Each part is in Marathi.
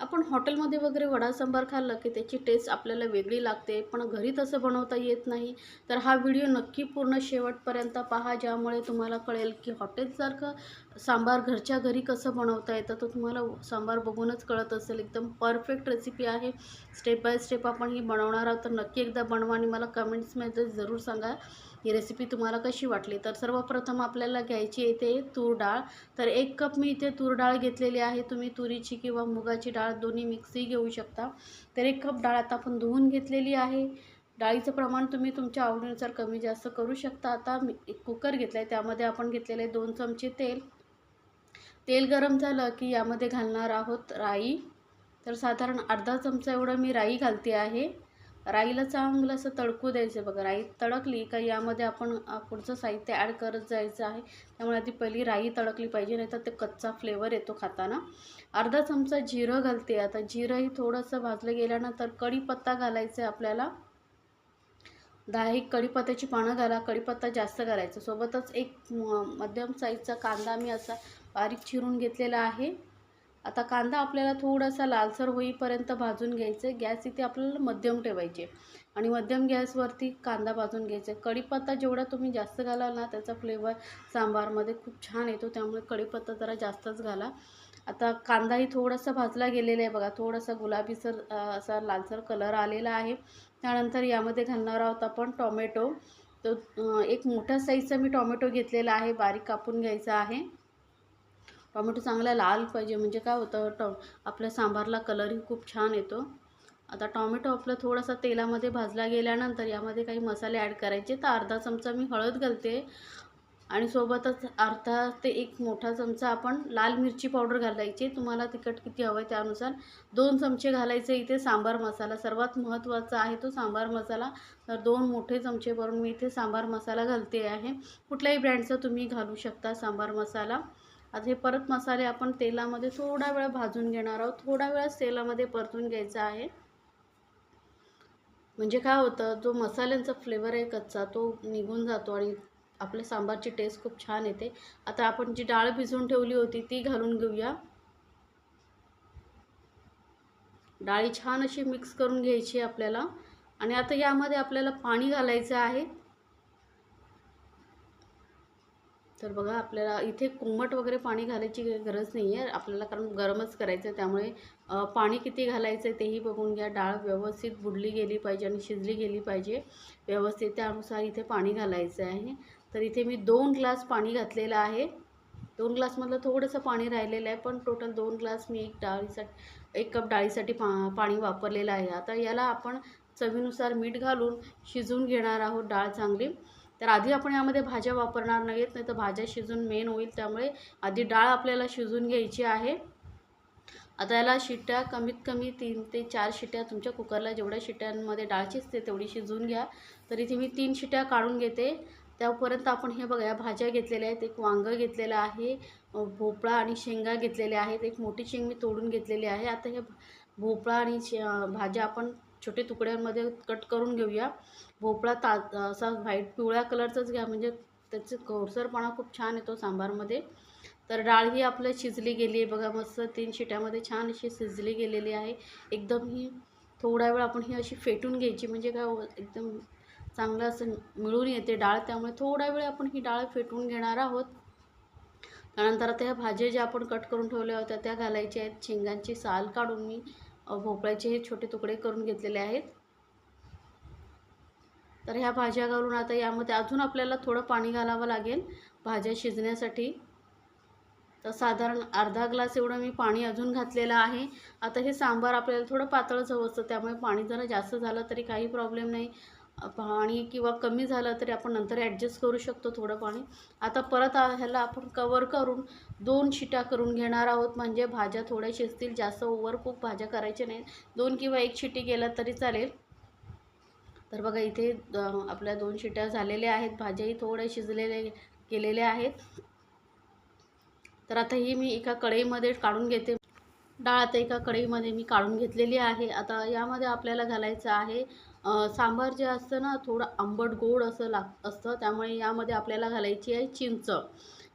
आपण हॉटेलमध्ये वगैरे वडा सांबार खाल्लं की त्याची टेस्ट आपल्याला वेगळी लागते पण घरी तसं बनवता येत नाही. तर हा व्हिडिओ नक्की पूर्ण शेवटपर्यंत पहा ज्यामुळे तुम्हाला कळेल की हॉटेलसारखं सांबार घरच्या घरी कसं बनवता येतं. तर तुम्हाला सांबार बघूनच कळत असेल एकदम परफेक्ट रेसिपी आहे. स्टेप बाय स्टेप आपण ही बनवणार आहोत. तर नक्की एकदा बनवा आणि मला कमेंट्समध्ये जरूर सांगा. ही रेसिपी तुम्हाला कशी वाटली? तर सर्वप्रथम आपल्याला घ्यायची येते तूर डाळ. तर एक कप मी इथे तूर डाळ घेतलेली आहे. तुम्ही तुरीची किंवा मुगाची डाळ दोन्ही मिक्सही घेऊ शकता. तर एक कप डाळ आता आपण धुवून घेतलेली आहे. डाळीचं प्रमाण तुम्ही तुमच्या आवडीनुसार कमी जास्त करू शकता. आता मी एक कुकर घेतला आहे त्यामध्ये आपण घेतलेले दोन चमचे तेल. तेल गरम झालं की यामध्ये घालणार आहोत राई. तर साधारण अर्धा चमचा एवढं मी राई घालते आहे. राईला चांगलं असं तडकू द्यायचं बघा. राई तडकली का यामध्ये आपण पुढचं साहित्य ॲड करत जायचं आहे. त्यामुळे आधी पहिली राई तडकली पाहिजे नाही तर ते कच्चा फ्लेवर येतो खाताना. अर्धा चमचा जिरं घालते आता. जिरंही थोडंसं भाजलं गेल्यानंतर कढीपत्ता घालायचं आहे आपल्याला. दहा एक कढीपत्त्याची पानं घाला. कढीपत्ता जास्त घालायचा. सोबतच एक मध्यम साईजचा कांदा मी असा बारीक चिरून घेतलेला आहे. आता कांदा आपल्याला थोडासा लालसर होईपर्यंत भाजून घ्यायचं. आहे गॅस इथे आपल्याला मध्यम ठेवायचे. आणि मध्यम गॅसवरती कांदा भाजून घ्यायचा. आहे कढीपत्ता जेवढा तुम्ही जास्त घालाल ना त्याचा फ्लेवर सांबारमध्ये खूप छान येतो. त्यामुळे कढीपत्ता जरा जास्तच घाला. आता कांदाही थोडासा भाजला गेलेला आहे बघा. थोडासा गुलाबीसर असा लालसर कलर आलेला आहे. त्यानंतर यामध्ये घालणार आहोत आपण टॉमॅटो. तो एक मोठ्या साईजचा मी टॉमॅटो घेतलेला आहे. बारीक कापून घ्यायचा आहे. टॉमॅटो चांगला लाल पाहिजे. म्हणजे काय होतं टॉ आपल्या सांबारला कलरही खूप छान येतो. आता टॉमॅटो आपलं थोडासा तेलामध्ये भाजला गेल्यानंतर यामध्ये काही मसाले ॲड करायचे. तर अर्धा चमचा मी हळद घालते. आणि सोबतच अर्धा ते एक मोठा चमचा आपण लाल मिरची पावडर घालायची. तुम्हाला तिखट किती हवं आहे त्यानुसार दोन चमचे घालायचे इथे. सांबार मसाला सर्वात महत्त्वाचा आहे तो सांबार मसाला. तर दोन मोठे चमचे भरून मी इथे सांबार मसाला घालते आहे. कुठल्याही ब्रँडचा तुम्ही घालू शकता सांबार मसाला. आता हे परत मसाले आपण तेलामध्ये थोडा वेळ भाजून घेणार आहोत. थोडा वेळच तेलामध्ये परतून घ्यायचा आहे. म्हणजे काय होतं जो मसाल्यांचा फ्लेवर आहे कच्चा तो निघून जातो आणि आपल्या सांबारची टेस्ट खूप छान येते. आता आपण जी डाळ भिजवून ठेवली होती ती घालून घेऊया. डाळी छान अशी मिक्स करून घ्यायची आपल्याला. आणि आता यामध्ये आपल्याला पाणी घालायचं आहे. तर बघा आपल्याला इथे कोमट वगैरे पाणी घालायची गरज नाही आहे आपल्याला कारण गरमच करायचं आहे त्यामुळे पाणी किती घालायचं आहे तेही बघून घ्या. डाळ व्यवस्थित बुडली गेली पाहिजे आणि शिजली गेली पाहिजे. व्यवस्थित त्यानुसार इथे पाणी घालायचं आहे. तर इथे मी दोन ग्लास पाणी घातलेलं आहे. दोन ग्लासमधलं थोडंसं पाणी राहिलेलं आहे पण टोटल दोन ग्लास मी एक डाळीसाठी एक कप डाळीसाठी पा पाणी वापरलेलं आहे. आता याला आपण चवीनुसार मीठ घालून शिजवून घेणार आहोत डाळ चांगली. तर आधी आपण यामध्ये भाज्या वापरणार नाहीत नाही तर भाज्या शिजून मेन होईल त्यामुळे आधी डाळ आपल्याला शिजून घ्यायची आहे. आता याला शिट्ट्या कमीत कमी तीन ते चार शिट्ट्या तुमच्या कुकरला जेवढ्या शिट्ट्यांमध्ये डाळ शिजते तेवढी शिजवून घ्या. तर इथे मी तीन शिट्ट्या काढून घेते. त्यापर्यंत आपण हे बघा या भाज्या घेतलेल्या आहेत. एक वांगं घेतलेलं आहे भोपळा आणि शेंगा घेतलेल्या आहेत. एक मोठी शेंग मी तोडून घेतलेली आहे. आता हे भोपळा आणि भाज्या आपण छोटे तुकड्यांमध्ये कट करून घेऊया. भोपळा ता असा व्हाईट पिवळ्या कलरचाच घ्या म्हणजे त्याचे घोरसरपणा खूप छान येतो सांबारमध्ये. तर डाळ ही आपल्या शिजली गेली आहे बघा मस्त तीन शिट्यामध्ये छान अशी शिजली गेलेली आहे. एकदम ही थोडा वेळ आपण ही अशी फेटून घ्यायची म्हणजे काय हो, एकदम चांगलं असं मिळून येते डाळ त्यामुळे थोडा वेळ आपण ही डाळ फेटून घेणार आहोत. त्यानंतर आता ह्या भाज्या ज्या आपण कट करून ठेवल्या होत्या त्या घालायच्या आहेत. शेंगांची साल काढून मी भोपळ्याचे हे छोटे तुकडे करून घेतलेले आहेत. तर ह्या भाज्या घालून आता यामध्ये अजून आपल्याला थोडं पाणी घालावं लागेल भाज्या शिजण्यासाठी. तर साधारण अर्धा ग्लास एवढं मी पाणी अजून घातलेलं आहे. आता हे सांबार आपल्याला थोडं पातळच हवं असतं त्यामुळे पाणी जरा जास्त झालं तरी काही प्रॉब्लेम नाही. पाणी किंवा कमी झालं तरी आपण नंतर ॲडजस्ट करू शकतो थोडं पाणी. आता परत ह्याला आपण कवर करून दोन शिट्या करून घेणार आहोत. म्हणजे भाज्या थोड्या शिजतील जास्त ओवर कुक भाज्या करायच्या नाही दोन किंवा एक शिटी गेला तरी चालेल. तर बघा इथे आपल्या दोन शिट्या झालेल्या आहेत. भाज्याही थोड्या शिजलेले केलेल्या आहेत. तर आता ही मी एका कढईमध्ये काढून घेते. डाळ आता एका कढईमध्ये मी काढून घेतलेली आहे. आता यामध्ये आपल्याला घालायचं आहे सांबार जे असतं ना थोडं आंबट गोड असं लाग असतं. त्यामुळे यामध्ये आपल्याला घालायची आहे चिंच.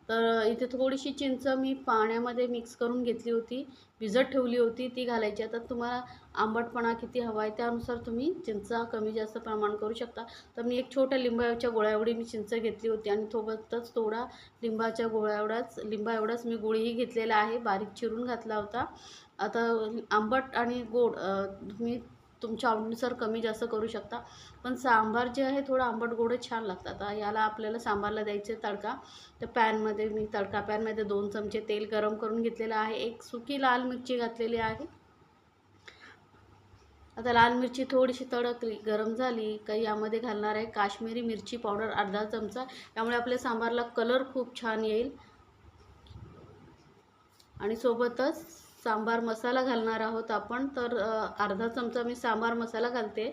तर इथे थोडीशी चिंच मी पाण्यामध्ये मिक्स करून घेतली होती. भिजत ठेवली होती ती घालायची. आता तुम्हाला आंबटपणा किती हवा आहे त्यानुसार तुम्ही चिंच कमी जास्त प्रमाण करू शकता. तर मी एक छोट्या लिंबाच्या गोळ्या एवढी मी चिंच घेतली होती आणि सोबतच थोडा लिंबाच्या गोळ्या एवढाच लिंबा एवढाच मी गुळही घेतलेला आहे. बारीक चिरून घातला होता. आता आंबट आणि गोड तुम्ही तुमच्या आवडीनुसार कमी जास्त करू शकता. पण सांबार जे आहे थोडं आंबट गोडे छान लागतात. आता याला आपल्याला सांबारला द्यायचे तडका. तर पॅनमध्ये मी तडका पॅनमध्ये दोन चमचे तेल गरम करून घेतलेलं आहे. एक सुकी लाल मिरची घातलेली आहे. आता लाल मिरची थोडीशी तडकली गरम झाली का यामध्ये घालणार आहे काश्मीरी मिरची पावडर अर्धा चमचा. त्यामुळे आपल्या सांबारला कलर खूप छान येईल. आणि सोबतच सांबार मसाला घालणार आहोत आपण. तर अर्धा चमचा मी सांबार मसाला घालते.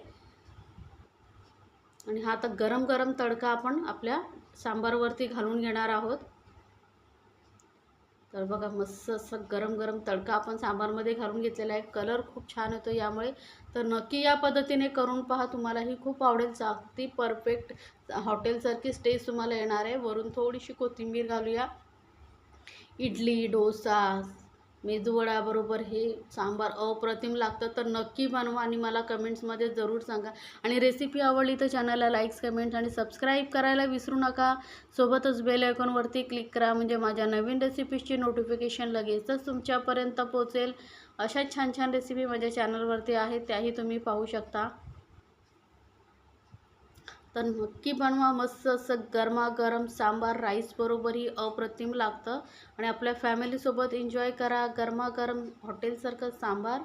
आणि हा आता गरम गरम तडका आपण आपल्या सांबारवरती घालून घेणार आहोत. तर बघा मस्त असं गरम गरम तडका आपण सांबारमध्ये घालून घेतलेला आहे. कलर खूप छान येतो यामुळे. तर नक्की या पद्धतीने करून पहा. तुम्हालाही खूप आवडेल. अगदी परफेक्ट हॉटेलसारखीच टेस्ट तुम्हाला येणार आहे. वरून थोडीशी कोथिंबीर घालूया. इडली डोसा मेदूवडाबरोबर हे सांबार अप्रतिम लागतं. तर नक्की बनवा आणि मला कमेंट्समध्ये जरूर सांगा. आणि रेसिपी आवडली तर चॅनलला लाईक्स कमेंट्स आणि सबस्क्राईब करायला विसरू नका. सोबतच बेल आयकॉनवरती क्लिक करा. म्हणजे माझ्या नवीन रेसिपीजची नोटिफिकेशन लगेचच तुमच्यापर्यंत पोचेल अशा छान छान रेसिपी माझ्या चॅनलवरती आहेत त्याही तुम्ही पाहू शकता. तर नक्की बनवा मस्त असं गरमागरम सांबार राईसबरोबरही अप्रतिम लागतं. आणि आपल्या फॅमिलीसोबत एन्जॉय करा गरमागरम हॉटेलसारखं सांबार.